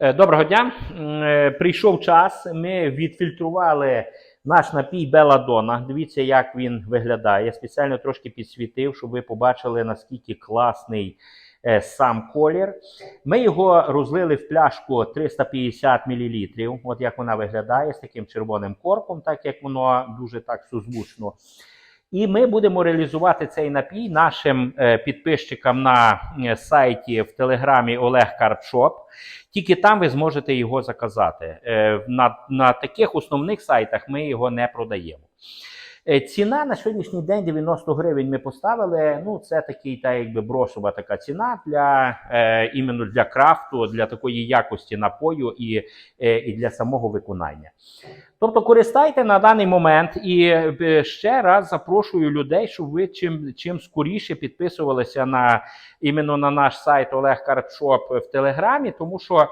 Е, Доброго дня. Е, Прийшов час. Ми відфільтрували наш напій Беладона. Дивіться, як він виглядає. Я спеціально трошки підсвітив, щоб ви побачили, наскільки класний е, сам колір. Ми його розлили в пляшку 350 мл. От як вона виглядає з таким червоним корком, так як воно дуже так созвучно. І ми будемо реалізувати цей напій нашим е, підписчикам на е, сайті в телеграмі Олег Карпшоп. Тільки там ви зможете його заказати. Е, на, на таких основних сайтах ми його не продаємо. Е, Ціна на сьогоднішній день 90 гривень ми поставили. Ну, це такий, та якби брошова така ціна для е, іменно для крафту, для такої якості напою і, е, і для самого виконання. Тобто користайте на даний момент і е, ще раз запрошую людей, щоб ви чим, чим скоріше підписувалися на іменно на наш сайт Олег Карпшоп в Телеграмі, тому що.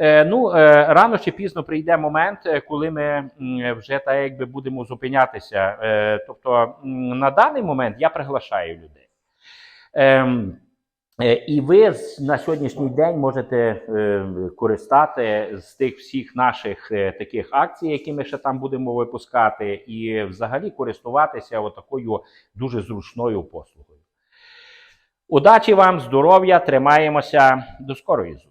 Е, Ну, е, рано чи пізно прийде момент, е, коли ми вже так якби будемо зупинятися. Тобто, на даний момент я приглашаю людей. Ем, І ви на сьогоднішній день можете користати з тих всіх наших таких акцій, які ми ще там будемо випускати, і взагалі користуватися отакою дуже зручною послугою. Удачі вам, здоров'я, тримаємося. До скорої зустрічі!